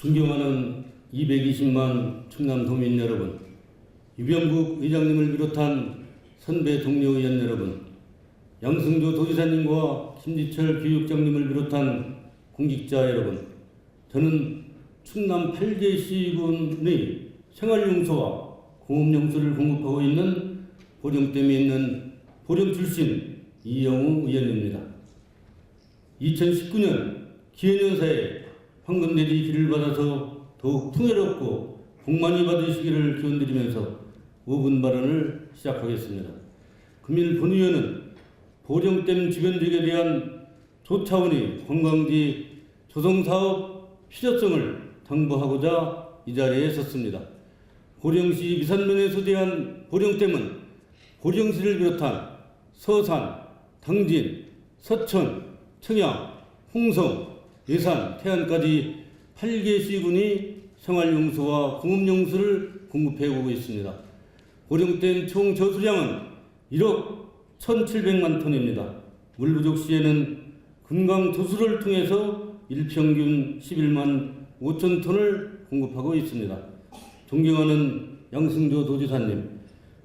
존경하는 220만 충남 도민 여러분, 유병국 의장님을 비롯한 선배 동료 의원 여러분, 양승조 도지사님과 김지철 교육장님을 비롯한 공직자 여러분, 저는 충남 8개 시군의 생활용소와 공업용소를 공급하고 있는 보령댐에 있는 보령 출신 이영우 의원입니다. 2019년 기해년사에 황금대리 길을 받아서 더욱 풍요롭고 복 많이 받으시기를 기원드리면서 5분 발언을 시작하겠습니다. 금일 본의원은 보령댐 주변 지역에 대한 조차원의 관광지 조성사업 필요성을 당부하고자 이 자리에 섰습니다. 보령시 미산면에 소재한 보령댐은 보령시를 비롯한 서산, 당진, 서천, 청양, 홍성, 예산, 태안까지 8개 시군이 생활용수와 공업용수를 공급해 오고 있습니다. 보령댐 총 저수량은 1억 1,700만 톤입니다. 물 부족 시에는 금강 저수를 통해서 일평균 11만 5천 톤을 공급하고 있습니다. 존경하는 양승조 도지사님,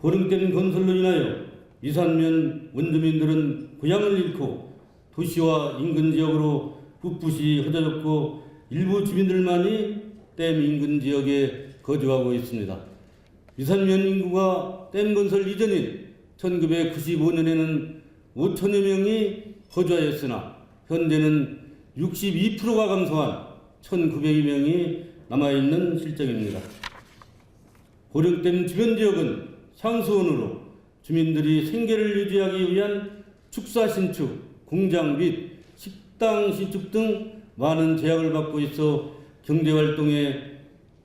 보령댐 건설로 인하여 이산면 원주민들은 고향을 잃고 도시와 인근 지역으로 풋풋이 흩어졌고 일부 주민들만이 댐 인근 지역에 거주하고 있습니다. 이산면 인구가 댐 건설 이전인 1995년에는 5천여 명이 거주하였으나 현재는 62%가 감소한 1,900여 명이 남아있는 실정입니다. 보령댐 주변 지역은 상수원으로 주민들이 생계를 유지하기 위한 축사 신축, 공장 및 식당 신축 등 많은 제약을 받고 있어 경제 활동에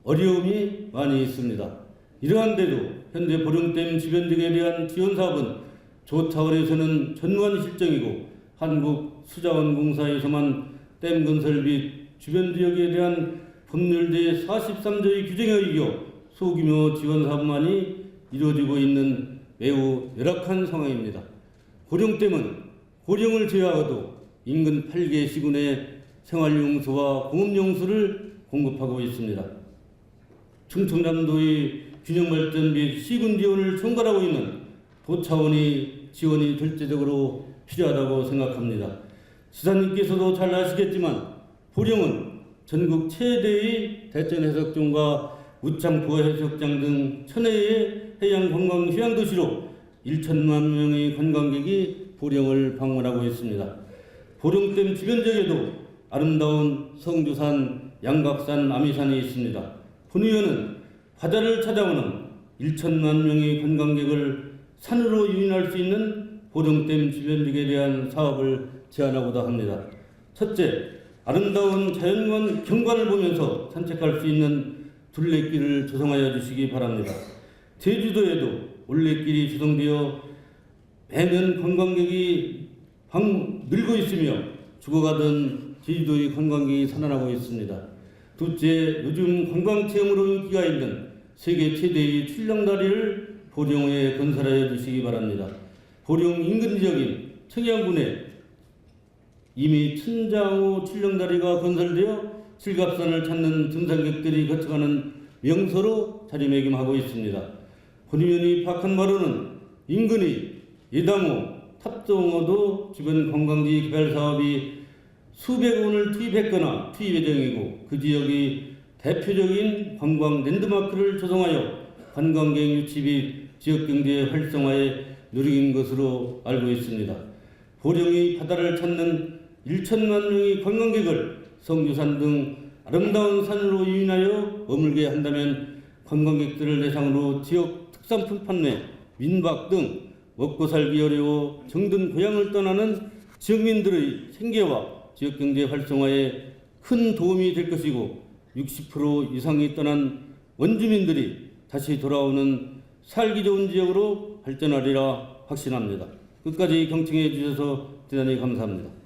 어려움이 많이 있습니다. 이러한데도 현재 보령댐 주변 지역에 대한 지원 사업은 조 차원에서는 전무한 실정이고 한국 수자원공사에서만 댐 건설 및 주변 지역에 대한 법률 제 43조의 규정에 의겨 소규모 지원 사업만이 이루어지고 있는 매우 열악한 상황입니다. 고령댐은 고령을 제외하고도 인근 8개 시군에 생활용수와 공업용수를 공급하고 있습니다. 충청남도의 균형발전 및 시군 지원을 총괄하고 있는 도 차원의 지원이 절대적으로 필요하다고 생각합니다. 지사님께서도 잘 아시겠지만 보령은 전국 최대의 대전 해석장과 우창포 해수욕장 등 천혜의 해양 관광 휴양 도시로 1천만 명의 관광객이 보령을 방문하고 있습니다. 보령댐 주변 지역에도 아름다운 성주산, 양각산, 아미산이 있습니다. 본 의원은 바다를 찾아오는 1천만 명의 관광객을 산으로 유인할 수 있는 보령댐 주변 지역에 대한 사업을 제안하고자 합니다. 첫째, 아름다운 자연관 경관을 보면서 산책할 수 있는 둘레길을 조성하여 주시기 바랍니다. 제주도에도 올레길이 조성되어 매년 관광객이 방, 늘고 있으며 죽어가던 제주도의 관광객이 살아나고 있습니다. 둘째, 요즘 관광 체험으로 인기가 있는 세계 최대의 출렁다리를 보령에 건설하여 주시기 바랍니다. 보령 인근 지역인 청양군에 이미 천장호 출렁다리가 건설되어 칠갑산을 찾는 등산객들이 거쳐가는 명소로 자리매김하고 있습니다. 본의원이 파악한 바로는 인근의 예당호, 탑정호도 주변 관광지 개발 사업이 수백 원을 투입했거나 투입 예정이고 그 지역이 대표적인 관광 랜드마크를 조성하여 관광객 유치 및 지역 경제 활성화에 누리는 것으로 알고 있습니다. 보령이 바다를 찾는 1천만 명의 관광객을 성주산 등 아름다운 산으로 유인하여 머물게 한다면 관광객들을 대상으로 지역 특산품 판매, 민박 등 먹고 살기 어려워 정든 고향을 떠나는 지역민들의 생계와 지역경제 활성화에 큰 도움이 될 것이고 60% 이상이 떠난 원주민들이 다시 돌아오는 살기 좋은 지역으로 발전하리라 확신합니다. 끝까지 경청해 주셔서 대단히 감사합니다.